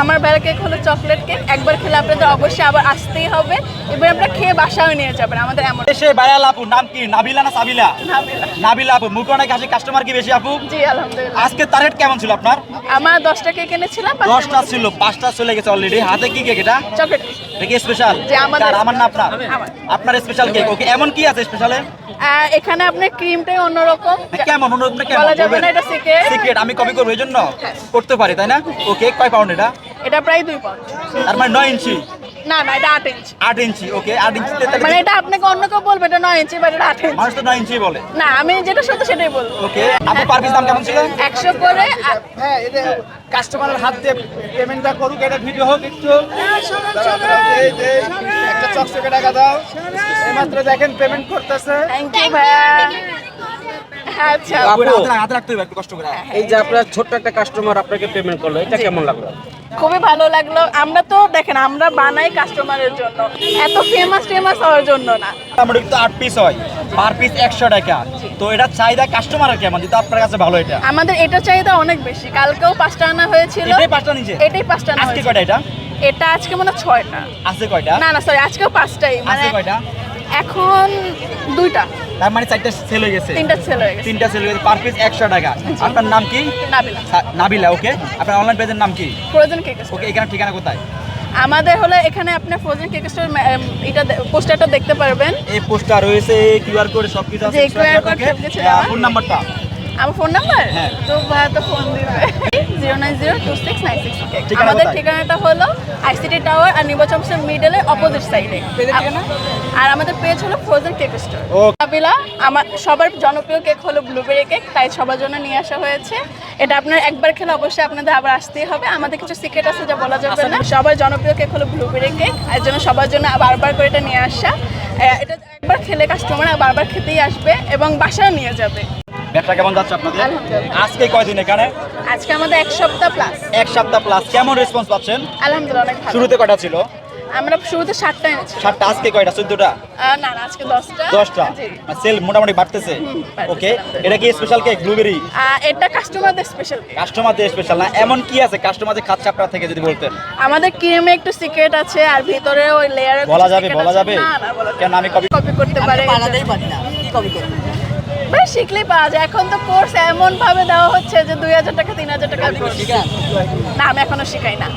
আমার বেলা কেক হলো চকলেট কেক একবার খেলে আপনাদের অবশ্যই আবার আসতেই হবে। এবার আপনারা খেয়ে বাসাও নিয়ে যাবেন আমাদের এমন। দেশে ভাইরাল আপু নাম কি? নাবিলা না সাবিলা? ভাবিলা। নাবিলা আপু মুখে অনেক হাসি কাস্টমার কি বেশি আপু? জি আলহামদুলিল্লাহ। আজকে তার রেট কেমন ছিল আপনার? আমার দশটা কেক এনেছিলাম দশটা ছিল পাঁচটা চলে গেছে অলরেডি হাতে কি কেক এটা? চকলেট এটা স্পেশাল আমার না আপনার? আপনার স্পেশাল কেক ওকে এমন কি আছে স্পেশালে এখানে আপনার ক্রিমটাই অন্যরকম। কেমন? অন্যরকম কেমন বলা যাবে না, এটা secret। সিক্রেট আমি কপি করব এই জন্য? হ্যাঁ। করতে পারি তাই না? ও কেক কয় পাউন্ড এটা? এটা প্রায় দুই পাউন্ড তার মানে নয় ইঞ্চি? না না এটা আট ইঞ্চি। আট ইঞ্চি ওকে আট ইঞ্চিতে মানে এটা আপনাকে অন্য কেউ বলবে এটা নয় ইঞ্চি বা এটা আট ইঞ্চি। মানুষ তো নয় ইঞ্চি বলে। না আমি যেটা সত্য সেটাই বলব। ওকে আপু পার পিস দাম কেমন ছিল? একশো করে আ- হ্যাঁ এটা কাস্টমারের হাত দিয়ে পেমেন্টটা করুক এটা ভিডিও হোক একটু। একটা চকচকে টাকা দাও। এইমাত্র দেখেন পেমেন্ট করতেছে। থ্যাংক ইউ ভাইয়া। হ্যাঁ, আচ্ছা আপু। এটা হাতে- হাতে রাখতে হবে একটু কষ্ট করে। এই যে আপনার ছোট্ট একটা কাস্টমার আপনাকে পেমেন্ট করল এটা কেমন লাগল? খুবই ভালো লাগল। আমরা তো দেখেন আমরা বানাই কাস্টমারের জন্য। এত ফেমাস ফেমাস হওয়ার জন্য না। মোটামুটি তো আট পিস হয়। পার পিস একশো টাকা। তো এটা চাহিদা কাস্টমারের কেমন? যেটা আপনার কাছে ভালো এটা। আমাদের এটা চাহিদা অনেক বেশি। কালকেও পাঁচটা আনা হয়েছিল। এটাই পাঁচটা নিচে? এটাই পাঁচটা আনা আজকে। কয়টা এটা? এটা আজকে মনে হয় ছয়টা। আছে কয়টা? না না সরি আজকেও পাঁচটাই। মানে কয়টা? এখন দুইটা। তার মানে চারটা সেল হয়ে গেছে। তিনটা সেল হয়ে গেছে। তিনটা সেল হয়ে গেছে। পার পিস একশো টাকা। আপনার নাম কি? নাবিলা। সা- নাবিলা ওকে আপনার অনলাইন পেজের নাম কি? ফ্রোজেন কেক ওকে এখানে ঠিকানা কোথায়? আমাদের হলে এখানে আপনি ফ্রোজেন কেক স্টোর এটা পোস্টারটা দেখতে পারবেন। এই পোস্টার রয়েছে কিউআর কোড সব কিছু আছে কিউআর কোড সবকিছু। ফোন নাম্বারটা আমার ফোন নাম্বার হ্যাঁ। তো ভাইয়া তো ফোন দিবে। Zero nine zero two six nine six আমাদের ঠিকানাটা হলো আইসিটি টাওয়ার আর নির্বাচন মিডলের অপোজিট সাইডে আর আমাদের পেজ হলো ফ্রোজেন কেক স্টোর. কাবিলা আমার সবার জনপ্রিয় কেক হলো ব্লুবেরি কেক তাই সবার জন্য নিয়ে আসা হয়েছে। এটা আপনার একবার খেলে অবশ্যই আপনাদের আবার আসতেই হবে। আমাদের কিছু সিক্রেট আছে যা বলা যাবে না। সবার জনপ্রিয় কেক হলো ব্লুবেরি কেক এর জন্য সবার জন্য বারবার করে এটা নিয়ে আসা। এটা একবার খেলে কাস্টমার বারবার খেতেই আসবে এবং বাসায় নিয়ে যাবে। ব্যবসা কেমন যাচ্ছে আপনাদের? আজকে কয়দিন এখানে? আজকে আমাদের এক সপ্তাহ প্লাস এক সপ্তাহ প্লাস কেমন রেসপন্স পাচ্ছেন? আলহামদুলিল্লাহ অনেক ভালো। শুরুতে কয়টা ছিল? আমরা শুরুতে সাতটা এনেছি। সাতটা আজকে কয়টা? চোদ্দটা? না না আজকে দশটা। দশটা? সেল মোটামুটি বাড়তেছে। ওকে এটা কি স্পেশাল কেক ব্লুবেরি এটা কাস্টমারদের স্পেশাল কাস্টমারদের স্পেশাল না। এমন কি আছে কাস্টমারদের খাচ্ছে আপনার থেকে যদি বলতেন? আমাদের ক্রিমে একটু সিক্রেট আছে আর ভিতরে ওই লেয়ারে বলা যাবে বলা যাবে? না না বলা যাবে কেন আমি কপি কপি করতে পারে। ভাই শিখলেই পাওয়া যায়। এখন তো কোর্স এমন ভাবে দেওয়া হচ্ছে যে দুই হাজার টাকা তিন হাজার টাকা না আমি এখনও শিখাই না।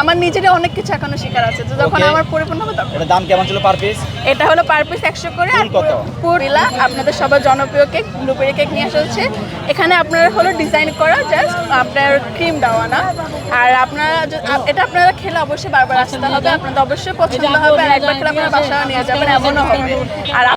আমার নিজেরই অনেক কিছু এখনও শেখার আছে। তো যখন আমার পরিপূর্ণ হবে তখন। দাম কেমন ছিল পার পিস এটা হলো পার পিস একশো করে। আর কত? পুরিলা আপনাদের সবার জনপ্রিয় কেক ব্লুবেরি কেক নিয়ে আসা হচ্ছে। এখানে আপনার হলো ডিজাইন করা জাস্ট আপনার ক্রিম দেওয়া না। আর আপনারা এটা আপনারা খেলে অবশ্যই বারবার আসতে হবে। আপনাদের অবশ্যই পছন্দ হবে। আর একবার খেলে আপনারা বাসা নিয়ে যাবেন এমনও হবে। আর